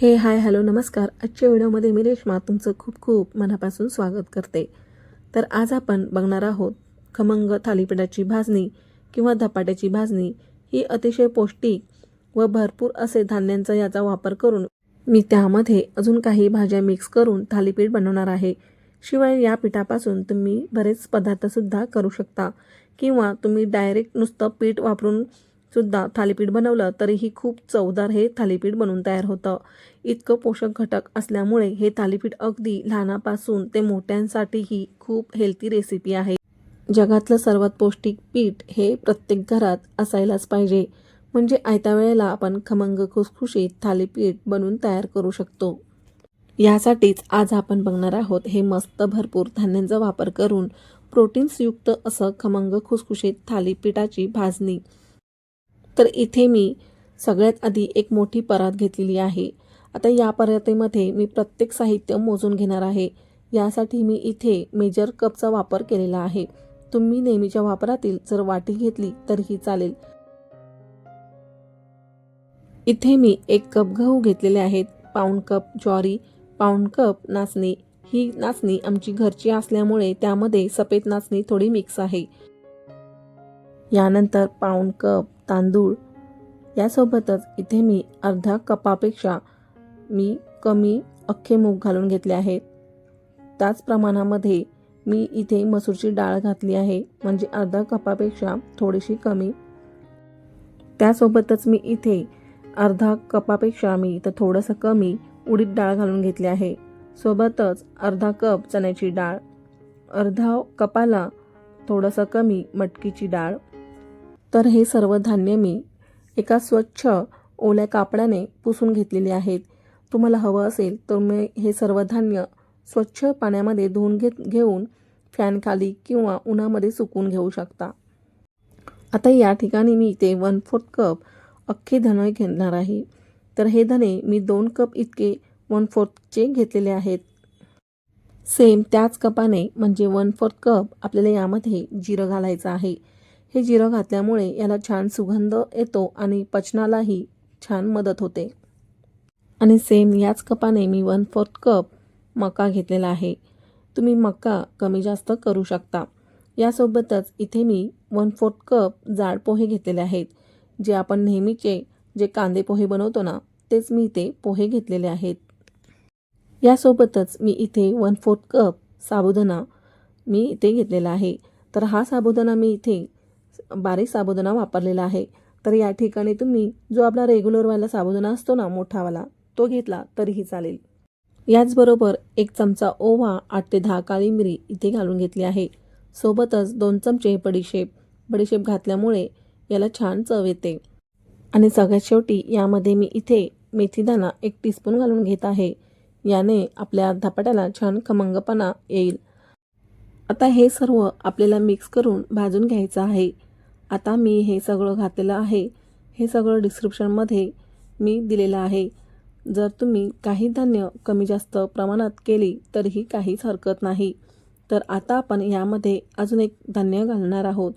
हे hi hello नमस्कार. आजच्या व्हिडिओमध्ये मी रेश्मा तुमचं खूप खूप मनापासून स्वागत करते. तर आज आपण बघणार आहोत खमंग थालीपीठाची भाजणी किंवा धपाट्याची भाजणी ही अतिशय पौष्टिक व भरपूर असे धान्यांचा याचा वापर करून मी त्यामध्ये अजून काही भाज्या मिक्स करून थालीपीठ बनवणार आहे. शिवाय या पिठापासून तुम्ही बरेच पदार्थसुद्धा करू शकता किंवा तुम्ही डायरेक्ट नुसतं पीठ वापरून सुद्धा थालीपीठ बनवलं तरीही खूप चवदार हे थालीपीठ बनून तयार होतं. इतकं पोषक घटक असल्यामुळे हे थालीपीठ अगदी लहानापासून ते मोठ्यांसाठीही खूप हेल्थी रेसिपी आहे. जगातलं सर्वात पौष्टिक पीठ हे प्रत्येक घरात असायलाच पाहिजे. म्हणजे आयत्या वेळेला आपण खमंग खुसखुशीत थालीपीठ बनवून तयार करू शकतो. यासाठीच आज आपण बघणार आहोत हे मस्त भरपूर धान्यांचा वापर करून प्रोटीन्सयुक्त असं खमंग खुसखुशीत थालीपीठाची भाजणी. तर इथे मी सगळ्यात आधी एक मोठी परात घेतलेली आहे. आता या परातीमध्ये मी प्रत्येक साहित्य मोजून घेणार आहे. यासाठी मी इथे मेजर कपचा वापर केलेला आहे. तुम्ही नेहमीच्या वापरातील जर वाटी घेतली तरीही चालेल. इथे मी एक कप गहू घेतलेले आहेत. पाऊण कप ज्वारी पाऊण कप नाचणी. ही नाचणी आमची घरची असल्यामुळे त्यामध्ये सफेद नाचणी थोडी मिक्स आहे. यानंतर पाऊण कप तांदूळ. यासोबतच इथे मी अर्धा कपापेक्षा मी कमी अख्खे मूग घालून घेतले आहेत. त्याच प्रमाणामध्ये मी इथे मसूरची डाळ घातली आहे म्हणजे अर्धा कपापेक्षा थोडीशी कमी. त्यासोबतच मी इथे अर्धा कपापेक्षा मी इथं थोडंसं कमी उडीद डाळ घालून घेतली आहे. सोबतच अर्धा कप चण्याची डाळ. अर्धा कपाला थोडंसं कमी मटकीची डाळ. तर हे सर्व धान्य मी एका स्वच्छ ओल्या कापडाने पुसून घेतलेले आहेत. तुम्हाला हवं असेल तर मी हे सर्व धान्य स्वच्छ पाण्यामध्ये धुवून घेत घेऊन फॅनखाली किंवा उन्हामध्ये सुकवून घेऊ शकता. आता या ठिकाणी मी इथे वन फोर्थ कप अख्खे धणे घेणार आहे. तर हे धणे मी दोन कप इतके वन फोर्थचे घेतलेले आहेत. सेम त्याच कपाने म्हणजे वन फोर्थ कप आपल्याला यामध्ये जिरं घालायचं आहे. हे जिरं घातल्यामुळे याला छान सुगंध येतो आणि पचनालाही छान मदत होते. आणि सेम याच कपाने मी वन फोर्थ कप मका घेतलेला आहे. तुम्ही मका कमी जास्त करू शकता. यासोबतच इथे मी वन फोर्थ कप जाड पोहे घेतलेले आहेत. जे आपण नेहमीचे जे कांदे पोहे बनवतो ना तेच मी इथे पोहे घेतलेले आहेत. यासोबतच मी इथे वन फोर्थ कप साबुदाणा मी इथे घेतलेला आहे. तर हा साबुदाणा मी इथे बारीक साबुदाणा वापरलेला आहे. तर या ठिकाणी तुम्ही जो आपला रेग्युलरवाला साबुदाणा असतो ना मोठावाला तो घेतला तरीही चालेल. याचबरोबर एक चमचा ओवा आठ ते दहा काळी मिरी इथे घालून घेतली आहे. सोबतच दोन चमचे बडीशेप. बडीशेप घातल्यामुळे याला छान चव येते. आणि सगळ्यात शेवटी यामध्ये मी इथे मेथीदाणा एक टीस्पून घालून घेत आहे. याने आपल्या धपाट्याला छान खमंगपणा येईल. आता हे सर्व आपल्याला मिक्स करून भाजून घ्यायचं आहे. आता मी हे सगळं घातलेलं आहे. हे सगळं डिस्क्रिप्शनमध्ये मी दिलेलं आहे. जर तुम्ही काही धान्य कमी जास्त प्रमाणात केली तरीही काहीच हरकत नाही. तर आता आपण यामध्ये अजून एक धान्य घालणार आहोत.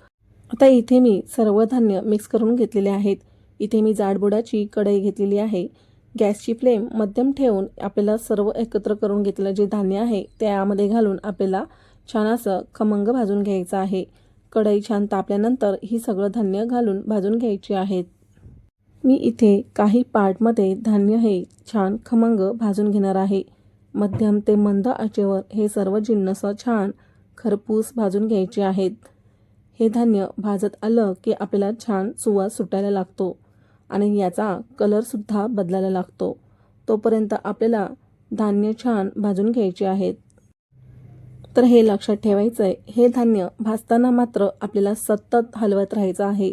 आता इथे मी सर्व धान्य मिक्स करून घेतलेले आहेत. इथे मी जाडबुडाची कढई घेतलेली आहे. गॅसची फ्लेम मध्यम ठेवून आपल्याला सर्व एकत्र करून घेतलेलं जे धान्य आहे ते यामध्ये घालून आपल्याला छान असं खमंग भाजून घ्यायचं आहे. कढई छान तापल्यानंतर ही सगळं धान्य घालून भाजून घ्यायची आहेत. मी इथे काही पार्टमध्ये धान्य हे छान खमंग भाजून घेणार आहे. मध्यम ते मंद आचेवर हे सर्व जिन्नस छान खरपूस भाजून घ्यायचे आहेत. हे धान्य भाजत आलं की आपल्याला छान सुवास सुटायला लागतो आणि याचा कलरसुद्धा बदलायला लागतो. तोपर्यंत आपल्याला धान्य छान भाजून घ्यायचे आहेत. तर हे लक्षात ठेवायचं आहे हे धान्य भाजताना मात्र आपल्याला सतत हलवत राहायचं आहे.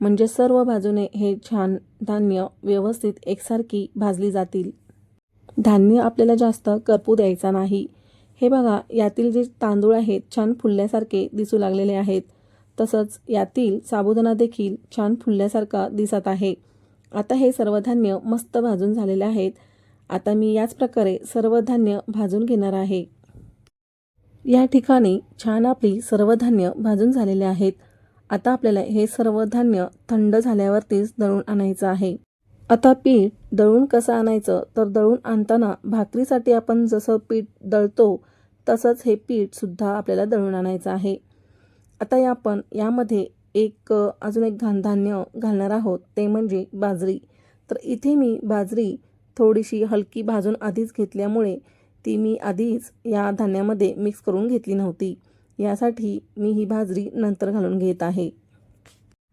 म्हणजे सर्व बाजूने हे छान धान्य व्यवस्थित एकसारखी भाजली जातील. धान्य आपल्याला जास्त करपू द्यायचा नाही. हे बघा यातील जे तांदूळ आहेत छान फुलल्यासारखे दिसू लागलेले आहेत. तसंच यातील साबुदाणा देखील छान फुलल्यासारखा दिसत आहे. आता हे सर्व धान्य मस्त भाजून झालेले आहेत. आता मी याच प्रकारे सर्व धान्य भाजून घेणार आहे. या ठिकाणी छान आपली सर्व धान्य भाजून झालेले आहेत. आता आपल्याला हे सर्व धान्य थंड झाल्यावरतीच दळून आणायचं आहे. आता पीठ दळून कसं आणायचं? तर दळून आणताना भाकरीसाठी आपण जसं पीठ दळतो तसंच हे पीठसुद्धा आपल्याला दळून आणायचं आहे. आता या आपण यामध्ये एक अजून एक घाण धान्य घालणार आहोत ते म्हणजे बाजरी. तर इथे मी बाजरी थोडीशी हलकी भाजून आधीच घेतल्यामुळे ती मी आधीच या धान्यामध्ये मिक्स करून घेतली नव्हती. यासाठी मी ही भाजरी नंतर घालून घेत आहे.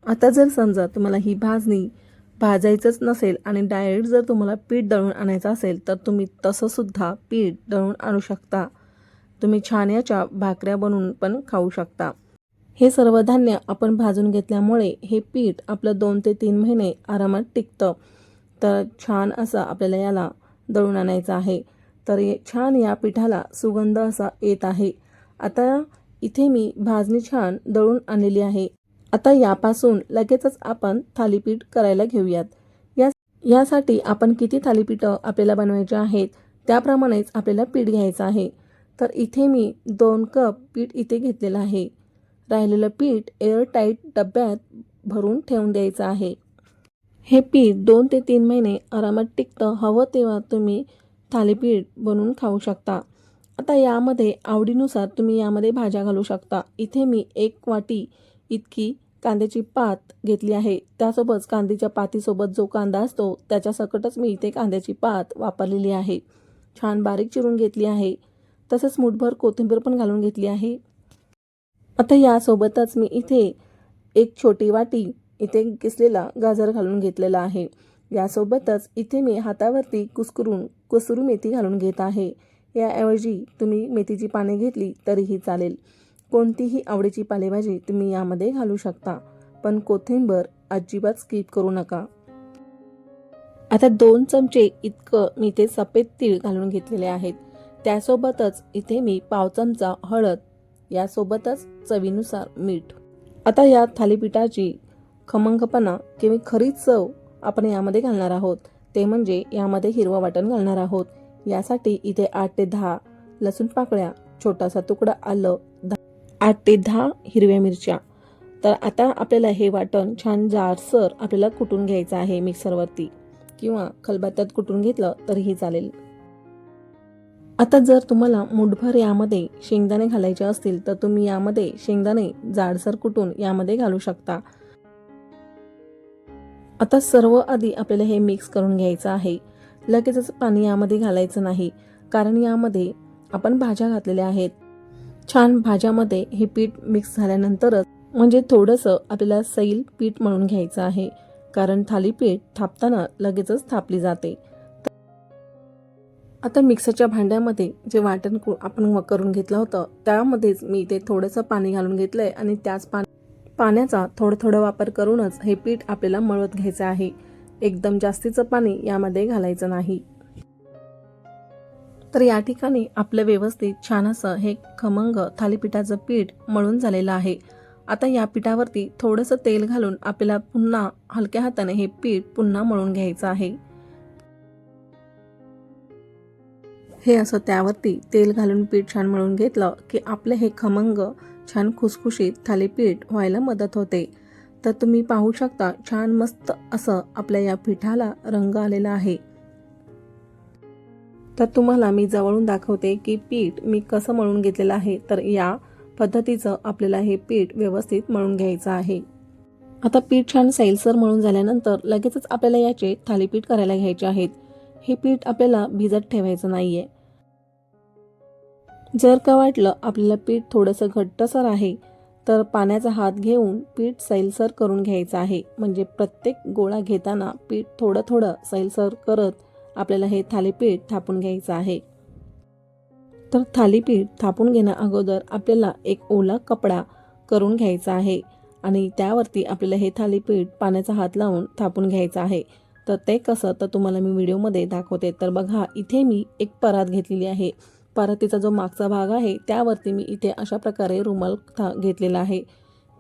आता जर समजा तुम्हाला ही भाजणी भाजायचंच नसेल आणि डायरेक्ट जर तुम्हाला पीठ दळून आणायचं असेल तर तुम्ही तसंसुद्धा पीठ दळून आणू शकता. तुम्ही छान याच्या भाकऱ्या बनवून पण खाऊ शकता. हे सर्व धान्य आपण भाजून घेतल्यामुळे हे पीठ आपलं दोन ते तीन महिने आरामात टिकतं. तर छान असं आपल्याला याला दळून आणायचं आहे. तर हे छान या पिठाला सुगंध असा येत आहे. आता इथे मी भाजणी छान दळून आणलेली आहे. आता यापासून लगेचच आपण थालीपीठ करायला घेऊयात. या यासाठी आपण किती थालीपीठं आपल्याला बनवायचे आहेत त्याप्रमाणेच आपल्याला पीठ घ्यायचं आहे. तर इथे मी दोन कप पीठ इथे घेतलेलं आहे. राहिलेलं पीठ एअरटाईट डब्यात भरून ठेवून द्यायचं आहे. हे पीठ दोन ते तीन महिने आरामात टिकतं. हवं तेव्हा तुम्ही थालीपीठ बनवून खाऊ शकता. आता यामध्ये आवडीनुसार तुम्ही यामध्ये भाज्या घालू शकता. इथे मी एक वाटी इतकी कांद्याची पात घेतली आहे. त्यासोबत कांद्याच्या पातीसोबत जो कांदा असतो त्याच्या सकटच मी इथे कांद्याची पात वापरलेली आहे. छान बारीक चिरून घेतली आहे. तसंच मुठभर कोथिंबीर पण घालून घेतली आहे. आता यासोबतच मी इथे एक छोटी वाटी इथे किसलेला गाजर घालून घेतलेला आहे. यासोबतच इथे मी हातावरती कुस्करून कसुरी मेथी घालून घेत आहे. याऐवजी तुम्ही मेथीची पाने घेतली तरीही चालेल. कोणतीही आवडीची पालेभाजी तुम्ही यामध्ये घालू शकता. पण कोथिंबर अजिबात स्किप करू नका. आता दोन चमचे इतकं मी ते सफेद तीळ घालून घेतलेले आहेत. त्यासोबतच इथे मी पाव चमचा हळद यासोबतच चवीनुसार मीठ. आता या थालीपीठाची खमंगपणा किंवा खरी चव आपण यामध्ये घालणार आहोत. ते म्हणजे यामध्ये हिरवं वाटण घालणार आहोत. यासाठी इथे आठ ते दहा लसूण पाकळ्या छोटासा तुकडा आलं आठ ते दहा हिरव्या मिरच्या. तर आता आपल्याला हे वाटण छान जाडसर आपल्याला कुटून घ्यायचं आहे मिक्सरवरती. किंवा खलबत्त्यात कुटून घेतलं तरीही चालेल. आता जर तुम्हाला मुठभर यामध्ये शेंगदाणे घालायचे असतील तर तुम्ही यामध्ये शेंगदाणे जाडसर कुटून यामध्ये घालू शकता. आता सर्व आधी आपल्याला हे मिक्स करून घ्यायचं आहे. लगेचच पाणी यामध्ये घालायचं नाही. कारण यामध्ये आपण भाज्या घातलेल्या आहेत. छान भाज्यामध्ये हे पीठ मिक्स झाल्यानंतरच म्हणजे थोडंसं आपल्याला सैल पीठ म्हणून घ्यायचं आहे. कारण थालीपीठ थापताना लगेचच थापली जाते. आता मिक्सरच्या भांड्यामध्ये जे वाटण कु- आपण करून घेतलं होतं त्यामध्येच मी ते थोडंसं पाणी घालून घेतलं आहे आणि त्याच पा पाण्याचा थोडं थोडं वापर करूनच हे पीठ आपल्याला मळत घ्यायचं आहे. एकदम जास्तीचं पाणी यामध्ये घालायचं नाही. तर या ठिकाणी आपलं व्यवस्थित छान असं हे खमंग थालीपीठाचं पीठ मळून झालेलं आहे. आता या पिठावरती थोडंसं तेल घालून आपल्याला पुन्हा हलक्या हाताने हे पीठ पुन्हा मळून घ्यायचं आहे. हे असं त्यावरती तेल घालून पीठ छान मळून घेतलं की आपले हे खमंग छान खुसखुशीत थालीपीठ व्हायला मदत होते. तर तुम्ही पाहू शकता छान मस्त असं आपल्या या पिठाला रंग आलेला आहे. तर तुम्हाला मी जवळून दाखवते की पीठ मी कसं मळून घेतलेलं आहे तर या पद्धतीचं आपल्याला हे पीठ व्यवस्थित मळून घ्यायचं आहे. आता पीठ छान सैलसर मळून झाल्यानंतर लगेचच आपल्याला याचे थालीपीठ करायला घ्यायचे आहेत. हे पीठ आपल्याला भिजत ठेवायचं नाही आहे जर का वाटलं आपल्याला पीठ थोडंसं घट्टसर आहे तर पाण्याचा हात घेऊन पीठ सैलसर करून घ्यायचं आहे. म्हणजे प्रत्येक गोळा घेताना पीठ थोडं थोडं सैलसर करत आपल्याला हे थालीपीठ थापून घ्यायचं आहे. तर थालीपीठ थापून घेण्या अगोदर आपल्याला एक ओला कपडा करून घ्यायचा आहे आणि त्यावरती आपल्याला हे थालीपीठ पाण्याचा हात लावून थापून घ्यायचं आहे. तर ते कसं? तर तुम्हाला मी व्हिडिओमध्ये दाखवते. तर बघा इथे मी एक परात घेतलेली आहे. पारतीचा जो मागचा भाग आहे त्यावरती मी इथे अशा प्रकारे रुमाल था घेतलेला आहे.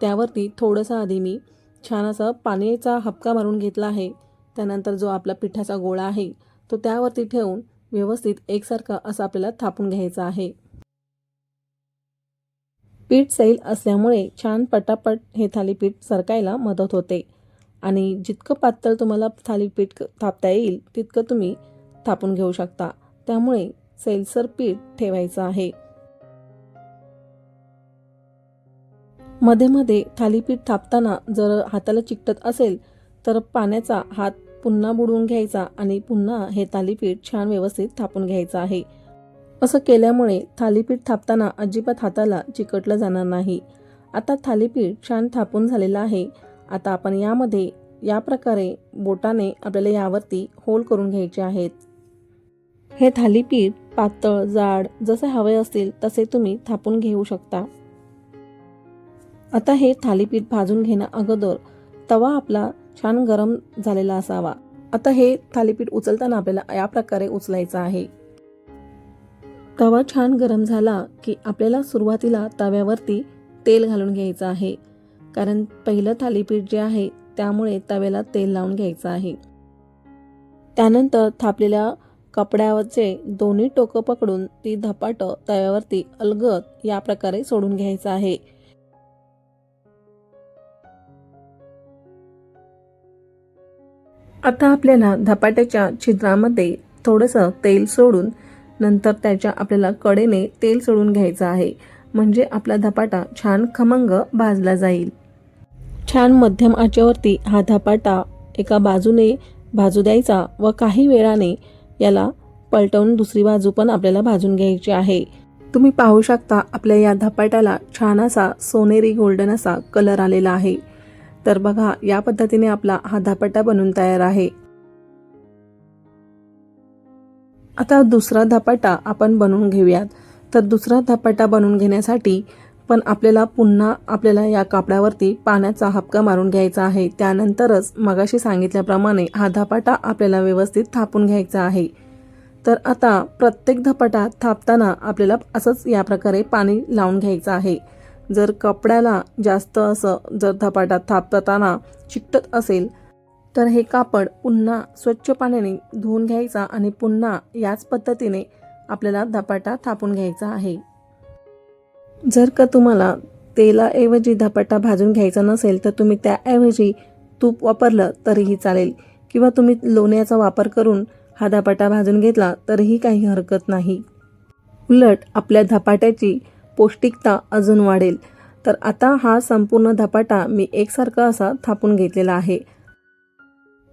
त्यावरती थोडंसं आधी मी छान असं पाण्याचा हपका मारून घेतला आहे. त्यानंतर जो आपला पिठाचा गोळा आहे तो त्यावरती ठेवून व्यवस्थित एकसारखा असं आपल्याला थापून घ्यायचा आहे. पीठ सैल असल्यामुळे छान पटापट हे थालीपीठ सरकायला मदत होते. आणि जितकं पातळ तुम्हाला थालीपीठ थापता येईल तितकं तुम्ही थापून घेऊ शकता. त्यामुळे सैलसर पीठ ठेवायचं आहे. मध्ये मध्ये थालीपीठ थापताना जर हाताला चिकटत असेल तर पाण्याचा हात पुन्हा बुडवून घ्यायचा आणि पुन्हा हे थालीपीठ छान व्यवस्थित थापून घ्यायचं आहे. असं केल्यामुळे थालीपीठ थापताना अजिबात हाताला चिकटलं जाणार नाही. आता थालीपीठ छान थापून झालेलं आहे. आता आपण यामध्ये या प्रकारे बोटाने आपल्याला यावरती होल करून घ्यायचे आहेत. हे थालीपीठ पातळ जाड जसे हवे असतील तसे तुम्ही थापून घेऊ शकता. आता हे थालीपीठ भाजून घेण्या अगोदर तवा आपला छान गरम झालेला असावा. आता हे थालीपीठ उचलताना आपल्याला या प्रकारे उचलायचं आहे. तवा छान गरम झाला की आपल्याला सुरुवातीला तव्यावरती तेल घालून घ्यायचं आहे. कारण पहिलं थालीपीठ जे आहे त्यामुळे तव्याला तेल लावून घ्यायचं आहे. त्यानंतर थापलेल्या कपड्यावरचे दोन्ही टोकं पकडून ती धपाट तव्यावरती अलगद या प्रकारे सोडून घ्यायचं आहे. आता आपल्याला धपाट्याच्या छिद्रामध्ये थोडंसं तेल सोडून नंतर त्याच्या आपल्याला कडेने तेल सोडून घ्यायचं आहे. म्हणजे आपला धपाटा छान खमंग भाजला जाईल. छान मध्यम आचेवरती हा धपाटा एका बाजूने भाजू द्यायचा व काही वेळाने याला पलटवून दुसरी बाजू पण आपल्याला भाजून घ्यायची आहे. तुम्ही पाहू शकता आपल्या या धपाट्याला छान असा सोनेरी गोल्डन असा कलर आलेला आहे. तर बघा या पद्धतीने आपला हा धपाटा बनून तयार आहे. आता दुसरा धपाटा आपण बनवून घेऊयात. तर दुसरा धपाटा बनवून घेण्यासाठी पण आपल्याला पुन्हा आपल्याला या कापडावरती पाण्याचा हपका मारून घ्यायचा आहे. त्यानंतरच मगाशी सांगितल्याप्रमाणे हा धपाटा आपल्याला व्यवस्थित थापून घ्यायचा आहे. तर आता प्रत्येक धपाटा थापताना आपल्याला असंच या प्रकारे पाणी लावून घ्यायचं आहे. जर कपड्याला जास्त असं जर धपाटा थापताना चिकटत असेल तर हे कापड पुन्हा स्वच्छ पाण्याने धुवून घ्यायचा आणि पुन्हा याच पद्धतीने आपल्याला धपाटा थापून घ्यायचा आहे. जर का तुम्हाला तेलाऐवजी धपाटा भाजून घ्यायचा नसेल तर तुम्ही त्याऐवजी तूप वापरलं तरीही चालेल. किंवा तुम्ही लोण्याचा वापर करून हा धपाटा भाजून घेतला तरीही काही हरकत नाही. उलट आपल्या धपाट्याची पौष्टिकता अजून वाढेल. तर आता हा संपूर्ण धपाटा मी एकसारखा असा थापून घेतलेला आहे.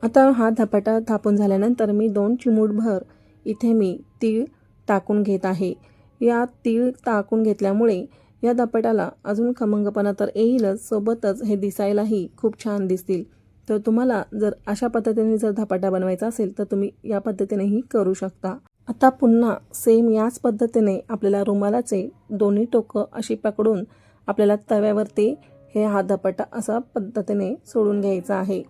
आता हा धपाटा थापून झाल्यानंतर मी दोन चिमूटभर इथे मी तीळ टाकून घेत आहे. या तीळ टाकून घेतल्यामुळे या धपाट्याला अजून खमंगपणा तर येईलच सोबतच हे दिसायलाही खूप छान दिसतील. तर तुम्हाला जर अशा पद्धतीने जर धपाटा बनवायचा असेल तर तुम्ही या पद्धतीनेही करू शकता. आता पुन्हा सेम याच पद्धतीने आपल्याला रुमालाचे दोन्ही टोकं अशी पकडून आपल्याला तव्यावरती हे हा धपाटा असा पद्धतीने सोडून घ्यायचा आहे.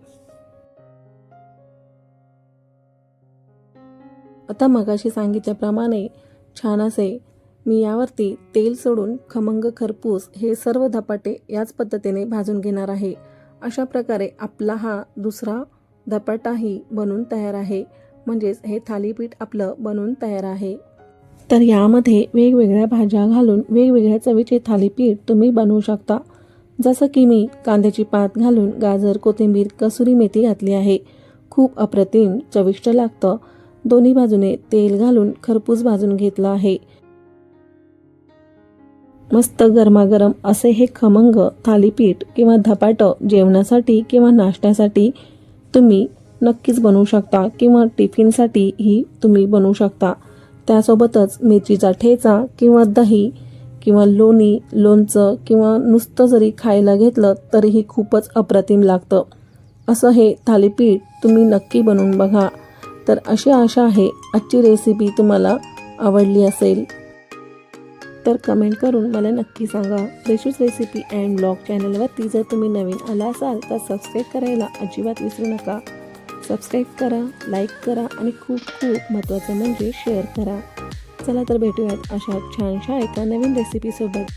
आता मगाशी सांगितल्याप्रमाणे छान असे मी यावरती तेल सोडून खमंग खरपूस हे सर्व धपाटे याच पद्धतीने भाजून घेणार आहे. अशा प्रकारे आपला हा दुसरा धपाटाही बनून तयार आहे. म्हणजेच हे थालीपीठ आपलं बनून तयार आहे. तर यामध्ये वेगवेगळ्या भाज्या घालून वेगवेगळ्या चवीचे थालीपीठ तुम्ही बनवू शकता. जसं की मी कांद्याची पात घालून गाजर कोथिंबीर कसुरी मेथी घातली आहे. खूप अप्रतिम चविष्ट लागतं. दोन्ही बाजूने तेल घालून खरपूस भाजून घेतलं आहे. मस्त गरमागरम असे हे खमंग थालीपीठ किंवा धपाटं जेवणासाठी किंवा नाश्त्यासाठी तुम्ही नक्कीच बनवू शकता किंवा टिफिनसाठी ही तुम्ही बनवू शकता. त्यासोबतच मिरचीचा ठेचा किंवा दही किंवा लोणी लोणचं किंवा नुसतं जरी खायला घेतलं तरीही खूपच अप्रतिम लागतं. असं हे थालीपीठ तुम्ही नक्की बनवून बघा. तर अशी आशा आहे आजची रेसिपी तुम्हाला आवडली असेल. तर कमेंट करून मला नक्की सांगा. रेशूज रेसिपी अँड ब्लॉग चॅनलवरती जर तुम्ही नवीन आला असाल तर सबस्क्राईब करायला अजिबात विसरू नका. सबस्क्राईब करा लाईक करा आणि खूप खूप महत्त्वाचं म्हणजे शेअर करा. चला तर भेटूयात अशा छानशा एका नवीन रेसिपीसोबत